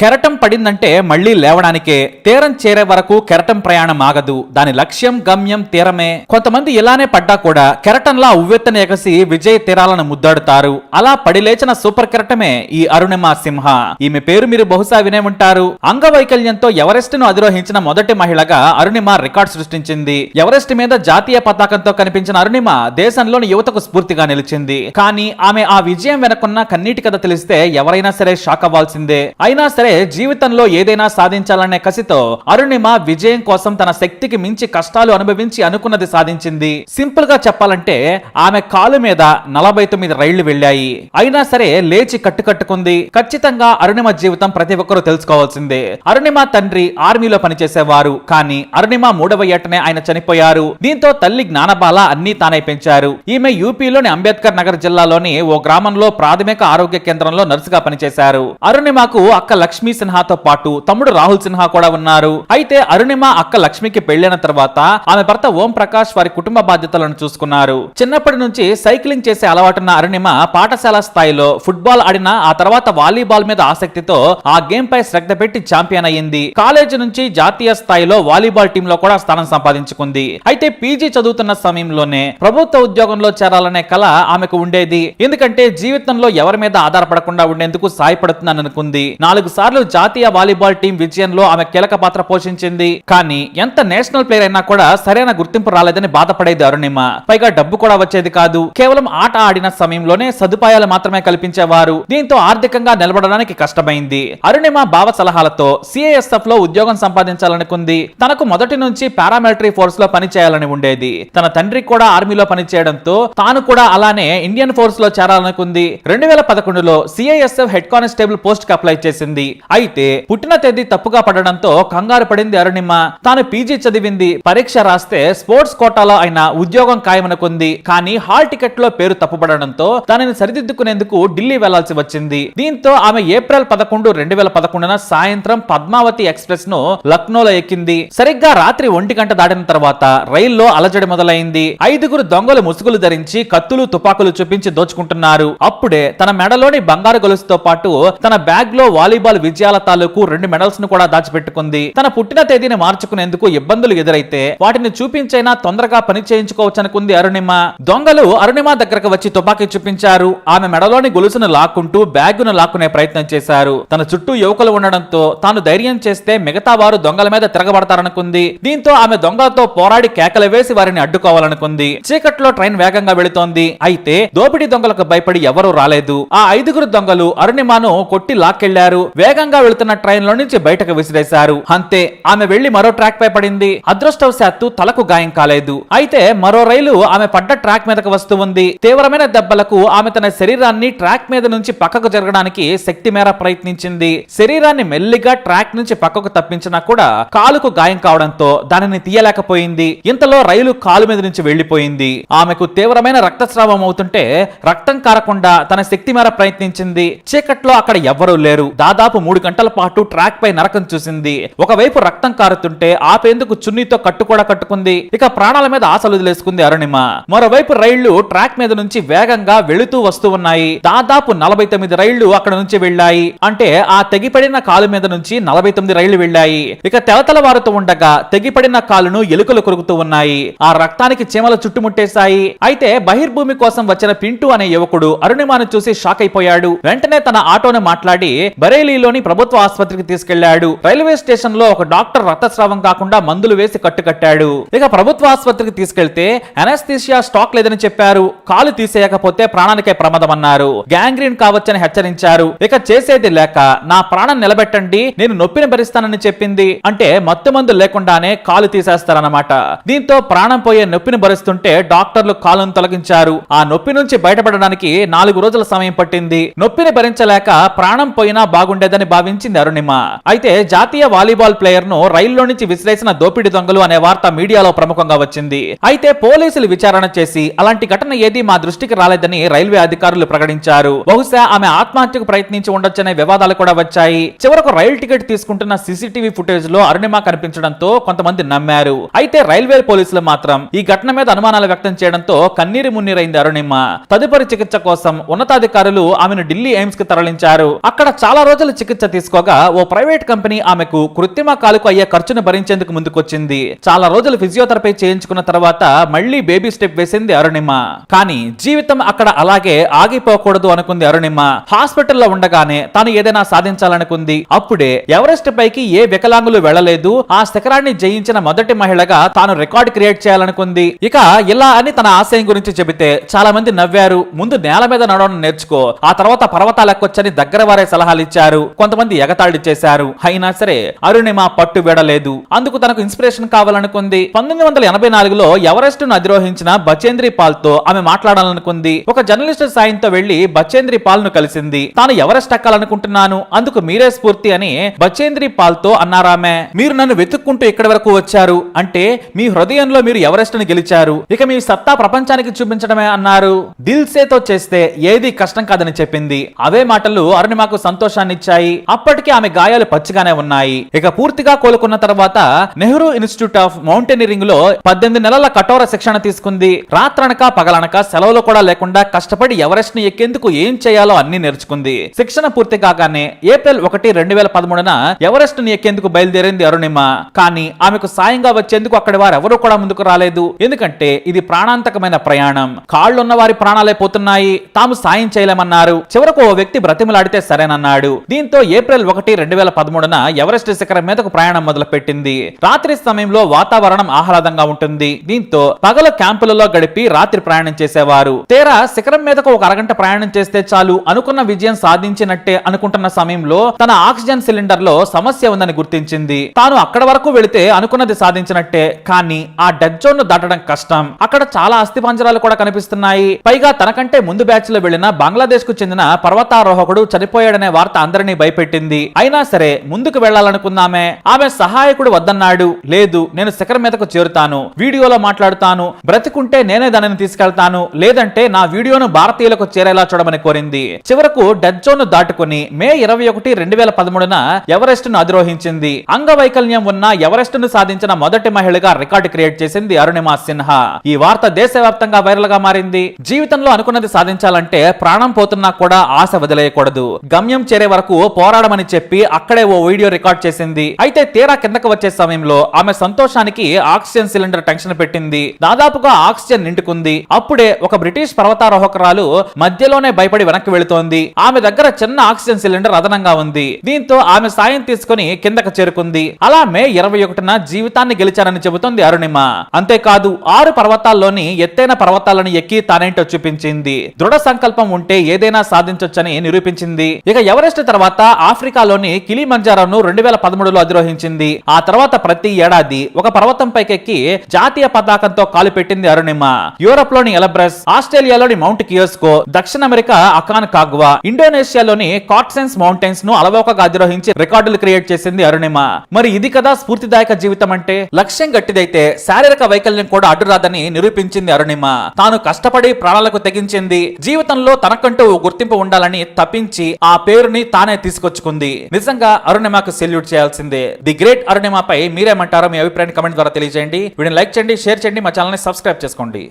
కెరటం పడిందంటే మళ్ళీ లేవడానికే. తీరం చేరే వరకు కెరటం ప్రయాణం ఆగదు. దాని లక్ష్యం గమ్యం తీరమే. కొంతమంది ఇలానే పడ్డా కూడా కెరటంలా ఉవ్వెత్తన ఎగసి విజయ తీరాలను ముద్దాడుతారు. అలా పడి లేచిన సూపర్ కెరటమే ఈ అరుణిమ సింహ. ఈమె పేరు మీరు బహుశా వినే ఉంటారు. అంగవైకల్యంతో ఎవరెస్ట్ను అధిరోహించిన మొదటి మహిళగా అరుణిమ రికార్డ్ సృష్టించింది. ఎవరెస్ట్ మీద జాతీయ పతాకంతో కనిపించిన అరుణిమ దేశంలోని యువతకు స్ఫూర్తిగా నిలిచింది. కానీ ఆమె ఆ విజయం వెనకున్న కన్నీటి కథ తెలిస్తే ఎవరైనా సరే షాక్ అవ్వాల్సిందే అయినా సరే జీవితంలో ఏదైనా సాధించాలనే కసితో అరుణిమ విజయం కోసం తన శక్తికి మించి కష్టాలు అనుభవించి అనుకున్నది సాధించింది. సింపుల్గా చెప్పాలంటే ఆమె కాలు మీద నలభై తొమ్మిది రైళ్ళు వెళ్ళాయి. అయినా సరే లేచి కట్టుకట్టుకుంది ఖచ్చితంగా అరుణిమ జీవితం ప్రతి ఒక్కరూ తెలుసుకోవాల్సిందే. అరుణిమ తండ్రి ఆర్మీలో పనిచేసేవారు. కానీ అరుణిమ మూడవ ఏటనే ఆయన చనిపోయారు. దీంతో తల్లి జ్ఞానబాల అన్ని తానే పెంచారు. ఈమె యూపీలోని అంబేద్కర్ నగర్ జిల్లాలోని ఓ గ్రామంలో ప్రాథమిక ఆరోగ్య కేంద్రంలో నర్సుగా పనిచేశారు. అరుణిమకు అక్క లక్ష్మి సిన్హాతో పాటు తమ్ముడు రాహుల్ సిన్హా కూడా ఉన్నారు. అయితే అరుణిమ అక్క లక్ష్మికి పెళ్ళైన తర్వాత ఆమె భర్త ఓం ప్రకాష్ వారి కుటుంబ బాధ్యతలను చూసుకున్నారు. చిన్నప్పటి నుంచి సైక్లింగ్ చేసే అలవాటున్న అరుణిమ పాఠశాల స్థాయిలో ఫుట్బాల్ ఆడిన ఆ తర్వాత వాలీబాల్ మీద ఆసక్తితో ఆ గేమ్ పై శ్రద్ధ పెట్టి ఛాంపియన్ అయ్యింది. కాలేజీ నుంచి జాతీయ స్థాయిలో వాలీబాల్ టీమ్లో కూడా స్థానం సంపాదించుకుంది. అయితే పీజీ చదువుతున్న సమయంలోనే ప్రభుత్వ ఉద్యోగంలో చేరాలనే కల ఆమెకు ఉండేది. ఎందుకంటే జీవితంలో ఎవరి మీద ఆధారపడకుండా ఉండేందుకు సాయపడుతుందని అనుకుంది నాలుగు సార్లు జాతీయ వాలీబాల్ టీం విజయంలో ఆమె కీలక పాత్ర పోషించింది. కానీ ఎంత నేషనల్ ప్లేయర్ అయినా కూడా సరైన గుర్తింపు రాలేదని బాధపడేది అరుణిమ. పైగా డబ్బు కూడా వచ్చేది కాదు. కేవలం ఆట ఆడిన సమయంలోనే సదుపాయాలు మాత్రమే కల్పించేవారు. దీంతో ఆర్థికంగా నిలబడడానికి కష్టమైంది. అరుణిమ భావ సలహాలతో సిఐఎస్ఎఫ్లో ఉద్యోగం సంపాదించాలనుకుంది. తనకు మొదటి నుంచి పారామిలిటరీ ఫోర్స్లో పని చేయాలని ఉండేది. తన తండ్రి కూడా ఆర్మీలో పనిచేయడంతో తాను కూడా అలానే ఇండియన్ ఫోర్స్లో చేరాలనుకుంది. రెండు వేల పదకొండులో సిఐఎస్ఎఫ్ హెడ్ కానిస్టేబుల్ పోస్ట్కి అప్లై చేసింది. అయితే పుట్టిన తేదీ తప్పుగా పడడంతో కంగారు పడింది అరుణిమ. తాను పీజీ చదివింది. పరీక్ష రాస్తే స్పోర్ట్స్ కోటాలో అయిన ఉద్యోగం ఖాయమనుకుంది. కానీ హాల్ టికెట్లో పేరు తప్పుపడడంతో దానిని సరిదిద్దుకునేందుకు ఢిల్లీ వెళ్ళాల్సి వచ్చింది. దీంతో ఆమె ఏప్రిల్ పదకొండు రెండు వేల పదకొండున సాయంత్రం పద్మావతి ఎక్స్ప్రెస్ను లక్నోలో ఎక్కింది. సరిగ్గా రాత్రి ఒంటి గంట దాటిన తర్వాత రైల్లో అలజడి మొదలైంది. ఐదుగురు దొంగలు ముసుగులు ధరించి కత్తులు తుపాకులు చూపించి దోచుకుంటున్నారు. అప్పుడే తన మెడలోని బంగారు గొలుసుతో పాటు తన బ్యాగ్లో వాలీబాల్ విజయాల తాలూకు రెండు మెడల్స్ను కూడా దాచిపెట్టుకుంది. తన పుట్టిన తేదీని మార్చుకునేందుకు ఇబ్బందులు ఎదురైతే వాటిని చూపించైనా తొందరగా పని చేయించుకోవచ్చనుకుంది అరుణిమ. దొంగలు అరుణిమ దగ్గరకు వచ్చి తుపాకీ చూపించారు. ఆమె మెడలోని గొలుసును లాక్కుంటూ బ్యాగును లాక్కునే ప్రయత్నం చేశారు. తన చుట్టూ యువకులు ఉండడంతో తాను ధైర్యం చేస్తే మిగతా వారు దొంగల మీద తిరగబడతారనుకుంది. దీంతో ఆమె దొంగలతో పోరాడి కేకలు వేసి వారిని అడ్డుకోవాలనుకుంది. చీకట్లో ట్రైన్ వేగంగా వెళుతోంది. అయితే దోపిడీ దొంగలకు భయపడి ఎవరూ రాలేదు. ఆ ఐదుగురు దొంగలు అరుణిమను కొట్టి లాక్కెళ్ళారు. వేగ వేగంగా వెళుతున్న ట్రైన్లో నుంచి బయటకు విసిరేశారు. అంతే ఆమె వెళ్ళి మరో ట్రాక్ పై పడింది. అదృష్టవశాత్తు తలకు గాయం కాలేదు. అయితే మరో రైలు ఆమె పడ్డ ట్రాక్ మీదకు వస్తూ ఉంది. తీవ్రమైన దెబ్బలకు ఆమె తన శరీరాన్ని ట్రాక్ మీద నుంచి పక్కకు జరగడానికి శక్తి మేర ప్రయత్నించింది. శరీరాన్ని మెల్లిగా ట్రాక్ నుంచి పక్కకు తప్పించినా కూడా కాలుకు గాయం కావడంతో దానిని తీయలేకపోయింది. ఇంతలో రైలు కాలు మీద నుంచి వెళ్ళిపోయింది ఆమెకు తీవ్రమైన రక్తస్రావం అవుతుంటే రక్తం కారకుండా తన శక్తి మేర ప్రయత్నించింది. చీకట్లో అక్కడ ఎవ్వరూ లేరు. దాదాపు మూడు గంటల పాటు ట్రాక్ పై నరకం చూసింది. ఒకవైపు రక్తం కారుతుంటే ఆపేందుకు చున్నీతో కట్టు కూడా కట్టుకుంది. ఇక ప్రాణాల మీద ఆశలు వదిలేసుకుంది అరుణిమ. మరోవైపు రైళ్ళు ట్రాక్ మీద నుంచి వేగంగా వెళుతూ వస్తూ ఉన్నాయి. దాదాపు నలభై తొమ్మిది రైళ్ళు అక్కడ నుంచి వెళ్ళాయి. అంటే ఆ తెగిపడిన కాలు మీద నుంచి నలభై తొమ్మిది రైళ్ళు వెళ్ళాయి. ఇక తెలతలవారుతూ ఉండగా తెగిపడిన కాలును ఎలుకలు కొరుకుతూ ఉన్నాయి. ఆ రక్తానికి చీమలు చుట్టుముట్టేశాయి. అయితే బహిర్భూమి కోసం వచ్చిన పింటూ అనే యువకుడు అరుణిమాను చూసి షాక్ అయిపోయాడు. వెంటనే తన ఆటోను మాట్లాడి ఢిల్లీలోని ప్రభుత్వ ఆసుపత్రికి తీసుకెళ్ళాడు. రైల్వే స్టేషన్లో ఒక డాక్టర్ రక్తస్రావం కాకుండా మందులు వేసి కట్టుకట్టాడు ఇక ప్రభుత్వ ఆసుపత్రికి తీసుకెళ్తే అనస్థీషియా స్టాక్ లేదని చెప్పారు. కాలు తీసేయకపోతే ప్రాణానికే ప్రమాదం అన్నారు గ్యాంగ్రీన్ కావచ్చని హెచ్చరించారు. ఇక చేసేది లేక నా ప్రాణం నిలబెట్టండి నేను నొప్పిని భరిస్తానని చెప్పింది. అంటే మత్తు మందు లేకుండానే కాలు తీసేస్తారన్నమాట. దీంతో ప్రాణం పోయే నొప్పిని భరిస్తుంటే డాక్టర్లు కాలును తొలగించారు. ఆ నొప్పి నుంచి బయటపడడానికి నాలుగు రోజుల సమయం పట్టింది. నొప్పిని భరించలేక ప్రాణం పోయినా బాగుండేదని భావించింది అరుణిమ. అయితే జాతీయ వాలీబాల్ ప్లేయర్ను రైల్లో నుంచి విసిరేసిన దోపిడీ దొంగలు అనే వార్త మీడియాలో ప్రముఖంగా వచ్చింది. అయితే పోలీసులు విచారణ చేసి అలాంటి ఘటన ఏది మా దృష్టికి రాలేదని రైల్వే అధికారులు ప్రకటించారు. బహుశా ఆమె ఆత్మహత్యకు ప్రయత్నించి ఉండొచ్చనే వివాదాలు కూడా వచ్చాయి. చివరకు రైలు టికెట్ తీసుకుంటున్న సీసీటీవీ ఫుటేజ్లో అరుణిమ కనిపించడంతో కొంతమంది నమ్మారు. అయితే రైల్వే పోలీసులు మాత్రం ఈ ఘటన మీద అనుమానాలు వ్యక్తం చేయడంతో కన్నీరు మున్నీరైంది అరుణిమ. తదుపరి చికిత్స కోసం ఉన్నతాధికారులు ఆమెను ఢిల్లీ ఎయిమ్స్కి తరలించారు. అక్కడ చాలా రోజులు చికిత్స తీసుకోగా ఓ ప్రైవేట్ కంపెనీ ఆమెకు కృత్రిమ కాలుకు అయ్యే ఖర్చును భరించేందుకు ముందుకొచ్చింది. చాలా రోజులు ఫిజియోథెరపీ చేయించుకున్న తర్వాత మళ్ళీ బేబీ స్టెప్ వేసింది అరుణిమ. కానీ జీవితం అక్కడ అలాగే ఆగిపోకూడదు అనుకుంది అరుణిమ. హాస్పిటల్లో ఉండగానే తాను ఏదైనా సాధించాలనుకుంది. అప్పుడే ఎవరెస్ట్ పైకి ఏ వికలాంగులు వెళ్ళలేదు. ఆ శిఖరాన్ని జయించిన మొదటి మహిళగా తాను రికార్డ్ క్రియేట్ చేయాలనుకుంది. ఇక ఇలా అని తన ఆశయం గురించి చెబితే చాలా మంది నవ్వారు. ముందు నేల మీద నడవడం నేర్చుకో. ఆ తర్వాత పర్వతాలు ఎక్కొచ్చని దగ్గర వారే సలహాలు ఇచ్చారు కొంతమంది ఎగతాళి చేశారు అయినా సరే అరుణిమ పట్టు విడలేదు. అందుకు తనకు ఇన్స్పిరేషన్ కావాలనుకుంది. పంతొమ్మిది వందల ఎనభై నాలుగులో ఎవరెస్ట్ను అధిరోహించిన బచేంద్రి పాల్తో ఆమె మాట్లాడాలనుకుంది. ఒక జర్నలిస్ట్ సాయంతో వెళ్ళి బచేంద్రి పాల్ను కలిసింది. తాను ఎవరెస్ట్ ఎక్కాలనుకుంటున్నాను? అందుకు మీరే స్ఫూర్తి అని బచేంద్రి పాల్తో అన్నారామె మీరు నన్ను వెతుక్కుంటూ ఇక్కడి వరకు వచ్చారు. అంటే మీ హృదయంలో మీరు ఎవరెస్ట్ని గెలిచారు. ఇక మీ సత్తా ప్రపంచానికి చూపించడమే అన్నారు. దిల్సేతో చేస్తే ఏది కష్టం కాదని చెప్పింది. అవే మాటలు అరుణిమాకు సంతోషాన్నిచ్చాయి. ఇచ్చాయి అప్పటికే ఆమె గాయాలు పచ్చిగానే ఉన్నాయి. ఇక పూర్తిగా కోలుకున్న తర్వాత నెహ్రూ ఇన్స్టిట్యూట్ ఆఫ్ మౌంటైనరింగ్లో పద్దెనిమిది నెలల కఠోర శిక్షణ తీసుకుంది. రాత్రనక పగలనక సెలవులు కూడా లేకుండా కష్టపడి ఎవరెస్ట్ని ఎక్కేందుకు ఏం చేయాలో అన్ని నేర్చుకుంది. శిక్షణ పూర్తి కాగానే ఏప్రిల్ ఒకటి రెండు వేల పదమూడున ఎవరెస్ట్ని ఎక్కేందుకు బయలుదేరింది అరుణిమ. కానీ ఆమెకు సాయంగా వచ్చేందుకు అక్కడి వారు ఎవరు కూడా ముందుకు రాలేదు. ఎందుకంటే ఇది ప్రాణాంతకమైన ప్రయాణం. కాళ్ళున్న వారి ప్రాణాలే పోతున్నాయి. తాము సాయం చేయలేమన్నారు. చివరకు ఓ వ్యక్తి బ్రతిమలాడితే సరేనన్నాడు. దీంతో ఏప్రిల్ ఒకటి రెండు వేల పదమూడున ఎవరెస్ట్ శిఖరం మీదకు ప్రయాణం మొదలు పెట్టింది రాత్రి సమయంలో వాతావరణం ఆహ్లాదంగా ఉంటుంది. దీంతో పగల క్యాంపులలో గడిపి రాత్రి ప్రయాణం చేసేవారు. తేరా శిఖరం మీదకు ఒక అరగంట ప్రయాణం చేస్తే చాలు అనుకున్న విజయం సాధించినట్టే అనుకుంటున్న సమయంలో తన ఆక్సిజన్ సిలిండర్లో సమస్య ఉందని గుర్తించింది. తాను అక్కడ వరకు వెళితే అనుకున్నది సాధించినట్టే. కానీ ఆ డెడ్ జోన్ను దాటడం కష్టం. అక్కడ చాలా అస్థిపంజరాలు కూడా కనిపిస్తున్నాయి. పైగా తనకంటే ముందు బ్యాచ్లో వెళ్ళిన బంగ్లాదేశ్కు చెందిన పర్వతారోహకుడు చనిపోయాడనే వార్త అందరినీ భయపెట్టింది. అయినా సరే ముందుకు వెళ్ళాలనుకున్నామే ఆమె సహాయకుడు వద్దన్నాడు. లేదు నేను శిఖరం మీదకు చేరుతాను. వీడియోలో మాట్లాడుతాను. బ్రతికుంటే నేనే దానిని తీసుకెళ్తాను. లేదంటే నా వీడియోను భారతీయులకు చేరేలా చూడమని కోరింది. చివరకు డెత్ జోన్ను దాటుకుని మే ఇరవై ఒకటి రెండు వేల పదమూడున ఎవరెస్ట్ను అధిరోహించింది. అంగవైకల్యం ఉన్న ఎవరెస్ట్ను సాధించిన మొదటి మహిళగా రికార్డు క్రియేట్ చేసింది అరుణిమా సిన్హా. ఈ వార్త దేశవ్యాప్తంగా వైరల్గా మారింది. జీవితంలో అనుకున్నది సాధించాలంటే ప్రాణం పోతున్నా కూడా ఆశ వదిలేయకూడదు. గమ్యం చేరే వరకు పోరాడమని చెప్పి అక్కడే ఓ వీడియో రికార్డ్ చేసింది. అయితే తీరా కిందకు వచ్చే సమయంలో ఆమె సంతోషానికి ఆక్సిజన్ సిలిండర్ టెన్షన్ పెట్టింది. దాదాపుగా ఆక్సిజన్ నిండుకుంది. అప్పుడే ఒక బ్రిటిష్ పర్వతారోహకురాలు మధ్యలోనే భయపడి వెనక్కి వెళుతోంది. ఆమె దగ్గర చిన్న ఆక్సిజన్ సిలిండర్ అదనంగా ఉంది. దీంతో ఆమె సాయం తీసుకుని కిందకు చేరుకుంది. అలా మే ఇరవై ఒకటిన జీవితాన్ని గెలిచారని చెబుతోంది అరుణిమ. అంతేకాదు ఆరు పర్వతాల్లోని ఎత్తైన పర్వతాలను ఎక్కి తానేంటో చూపించింది. దృఢ సంకల్పం ఉంటే ఏదైనా సాధించొచ్చని నిరూపించింది. ఇక ఎవరెస్ట్ తర్వాత ఆఫ్రికాలోని కిలిమంజారోను రెండు వేల పదమూడులో అధిరోహించింది. ఆ తర్వాత ప్రతి ఏడాది ఒక పర్వతం పైకెక్కి జాతీయ పతాకంతో కాలు పెట్టింది అరుణిమ. యూరప్లోని ఎలబ్రస్ ఆస్ట్రేలియాలోని మౌంట్ కియోస్కో దక్షిణ అమెరికా అకాన్ కాగ్వా ఇండోనేషియాలోని కాట్సెన్స్ మౌంటైన్స్ను అలవోకగా అధిరోహించి రికార్డులు క్రియేట్ చేసింది అరుణిమ. మరి ఇది కదా స్ఫూర్తిదాయక జీవితం అంటే లక్ష్యం గట్టిదైతే శారీరక వైకల్యం కూడా అడ్డురాదని నిరూపించింది అరుణిమ. తాను కష్టపడి ప్రాణాలకు తెగించింది. జీవితంలో తనకంటూ గుర్తింపు ఉండాలని తప్పించి ఆ పేరుని తానే తీసుకొచ్చుకుంది. నిజంగా అరుణిమకు సెల్యూట్ చేయాల్సిందే. ది గ్రేట్ అరుణిమపై మీరేమంటారో మీ అభిప్రాయాన్ని కమెంట్ ద్వారా తెలియజేయండి. వీడిని లైక్ చేయండి షేర్ చేయండి మా ఛానల్ని సబ్స్క్రైబ్ చేసుకోండి.